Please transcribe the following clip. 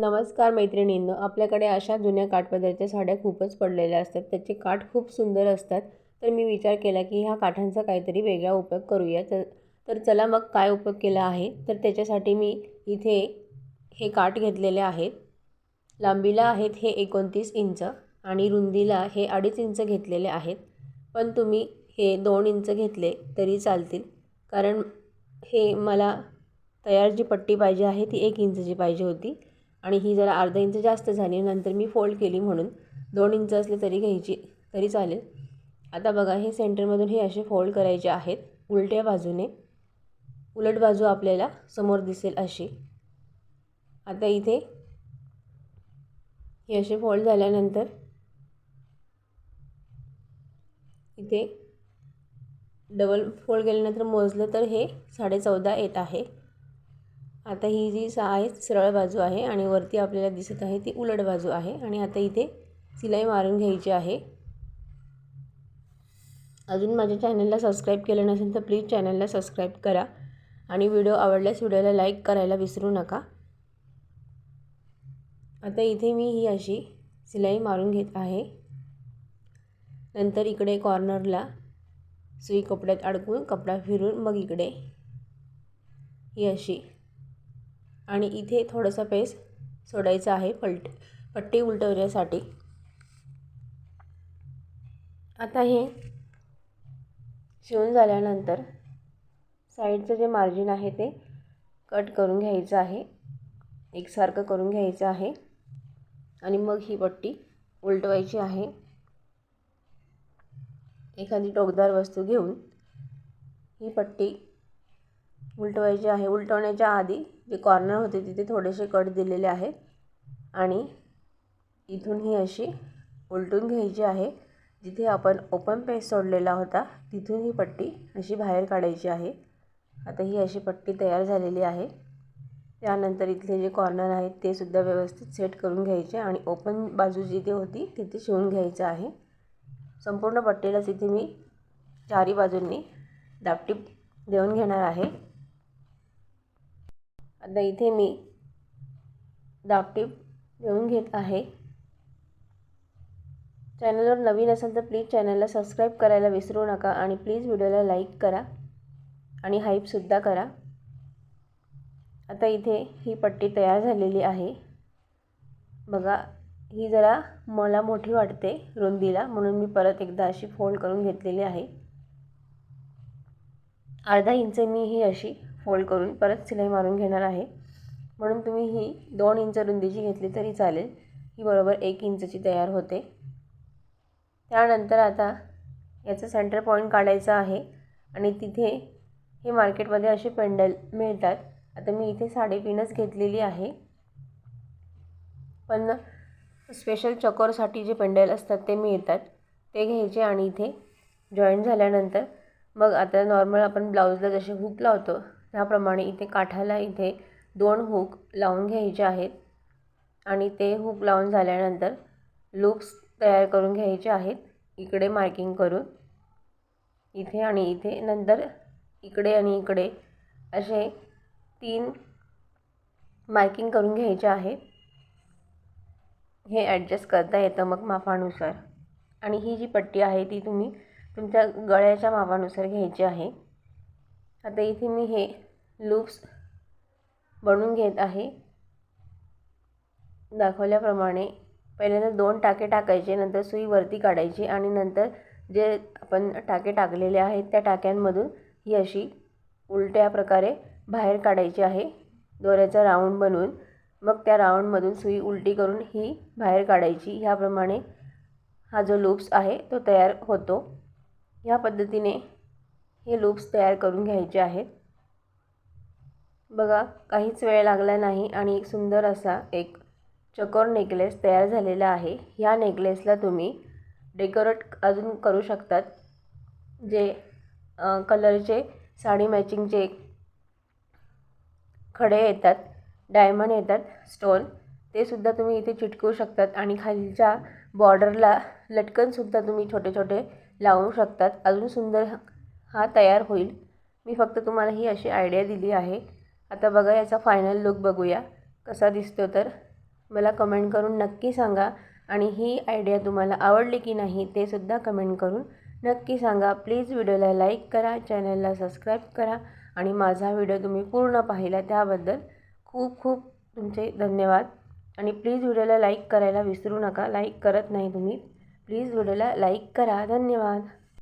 नमस्कार मैत्रिणींनो आपल्याकडे अशा जुन्या काठपदराच्या साड्या खूपच पडलेल्या असतात. त्याचे काठ खूप सुंदर असतात. तर मी विचार केला की ह्या काठांचा काहीतरी वेगळा उपयोग करूया. तर तर चला मग काय उपयोग केला आहे? तर त्याच्यासाठी मी इथे हे काठ घेतलेले आहेत. लांबीला आहेत हे एकोणतीस इंच आणि रुंदीला हे अडीच इंच घेतलेले आहेत. पण तुम्ही हे दोन इंच घेतले तरी चालतील. कारण हे मला तयार जी पट्टी पाहिजे आहे ती एक इंचची पाहिजे होती. आणि ही जरा अर्धा इंच जास्त झाली नंतर मी फोल्ड केली म्हणून. दोन इंच असले तरी घ्यायची तरी चालेल. आता बघा हे सेंटरमधून हे असे फोल्ड करायचे आहेत उलट्या बाजूने. उलट बाजू आपल्याला समोर दिसेल अशी. आता इथे हे असे फोल्ड झाल्यानंतर इथे डबल फोल्ड केल्यानंतर मोजलं तर हे साडे चौदा येत आहे. आता ही जी सा आहे सरळ बाजू आहे आणि वरती आपल्याला दिसत आहे ती उलट बाजू आहे आणि आता इथे सिलाई मारून घ्यायची आहे. अजून माझ्या चॅनलला सबस्क्राईब केलं नसेल तर प्लीज चॅनलला सबस्क्राईब करा आणि व्हिडिओ आवडल्यास व्हिडिओला लाईक करायला विसरू नका. आता इथे मी ही अशी सिलाई मारून घेत आहे. नंतर इकडे कॉर्नरला सुई कपड्यात अडकून कपडा फिरून मग इकडे ही अशी आणि इथे थोडंसं पेस सोडायचं आहे पलट पट्टी उलटवण्यासाठी. आता हे शिवून झाल्यानंतर साईडचं जे मार्जिन आहे ते कट करून घ्यायचं आहे. एकसारखं करून घ्यायचं आहे. आणि मग ही पट्टी उलटवायची आहे. एखादी टोकदार वस्तू घेऊन ही पट्टी उलटवायची आहे. उलटवण्याच्या आधी जे कॉर्नर होते तिथे थोडेसे कट दिलेले आहेत आणि इथून ही अशी उलटून घ्यायची आहे. जिथे आपण ओपन पेस सोडलेला होता तिथून ही पट्टी अशी बाहेर काढायची आहे. आता ही अशी पट्टी तयार झालेली आहे. त्यानंतर इथले जे कॉर्नर आहेत ते सुद्धा व्यवस्थित सेट करून घ्यायचे आणि ओपन बाजू जिथे होती तिथे शिवून घ्यायचं आहे. संपूर्ण पट्टीलाच इथे मी चारी बाजूंनी दापटी देऊन घेणार आहे. आता इथे मी दापटीप देऊन घेत आहे. चॅनलवर नवीन असेल तर प्लीज चॅनलला सबस्क्राईब करायला विसरू नका आणि प्लीज व्हिडिओला लाईक करा आणि हाईपसुद्धा करा. आता इथे ही पट्टी तयार झालेली आहे. बघा ही जरा मला मोठी वाटते रुंदीला म्हणून मी परत एकदा अशी फोल्ड करून घेतलेली आहे. अर्धा इंच मी ही अशी फोल्ड करून परत सिलाई मारून घेणार आहे. म्हणून तुम्ही ही दोन इंच रुंदीची घेतली तरी चालेल. ही बरोबर एक इंचची तयार होते. त्यानंतर आता याचं सेंटर पॉईंट काढायचं आहे आणि तिथे हे मार्केटमध्ये असे पेंडल मिळतात. आता मी इथे साडेपिनच घेतलेली आहे. पण स्पेशल चकोरसाठी जे पेंडल असतात ते मिळतात. ते घ्यायचे आणि इथे जॉईंट झाल्यानंतर मग आता नॉर्मल आपण ब्लाऊजला जसे हुक लावतो त्याप्रमाणे इथे काठाला इथे दोन हुक लावून घ्यायचे आहेत. आणि ते हुक लावून झाल्यानंतर लूप्स तयार करून घ्यायचे आहेत. इकडे मार्किंग करून. इथे आणि इथे. नंतर इकडे आणि इकडे असे तीन मार्किंग करून घ्यायचे आहे हे ॲडजस्ट करता येतं मग मापानुसार. आणि ही जी पट्टी आहे ती तुम्ही तुमच्या गळ्याच्या मापानुसार घ्यायची आहे. आता इथे मी हे लूप्स बनवून घेत आहे. दाखवल्याप्रमाणे पहिल्यांदा दोन टाके टाकायचे नंतर सुई वरती काढायची आणि नंतर जे आपण टाके टाकलेले आहेत त्या टाक्यांमधून ही अशी उलट्या प्रकारे बाहेर काढायची आहे दोऱ्याचा राऊंड बनवून. मग त्या राऊंडमधून सुई उलटी करून ही बाहेर काढायची. ह्याप्रमाणे हा जो लूप्स आहे तो तयार होतो. ह्या पद्धतीने हे लूप्स तयार करून घ्यायचे आहेत. बघा काहीच वेळ लागला नाही आणि एक सुंदर असा एक चकोर नेकलेस तयार झालेला आहे. ह्या नेकलेसला तुम्ही डेकोरेट अजून करू शकतात. जे कलरचे साडी मॅचिंगचे खडे येतात डायमंड येतात स्टोन ते सुद्धा तुम्ही इथे चिटकवू शकतात आणि खालच्या बॉर्डरला लटकनसुद्धा तुम्ही छोटे छोटे लावू शकतात. अजून सुंदर हा तयार होईल. मी फक्त तुम्हाला ही अशी आयडिया दिली आहे. आता बघा याचा फायनल लुक बघूया. कसा दिसतो तर? मला कमेंट करून नक्की सांगा. आणि ही आयडिया तुम्हाला आवडली की नाही ते सुद्धा कमेंट करून नक्की सांगा. प्लीज व्हिडिओला लाईक करा चॅनलला सबस्क्राईब करा. आणि माझा व्हिडिओ तुम्ही पूर्ण पाहिला त्याबद्दल खूप खूप तुमचे धन्यवाद. आणि प्लीज व्हिडिओला लाईक करायला विसरू नका. लाईक करत नाही तुम्ही. प्लीज व्हिडिओला लाईक करा. धन्यवाद.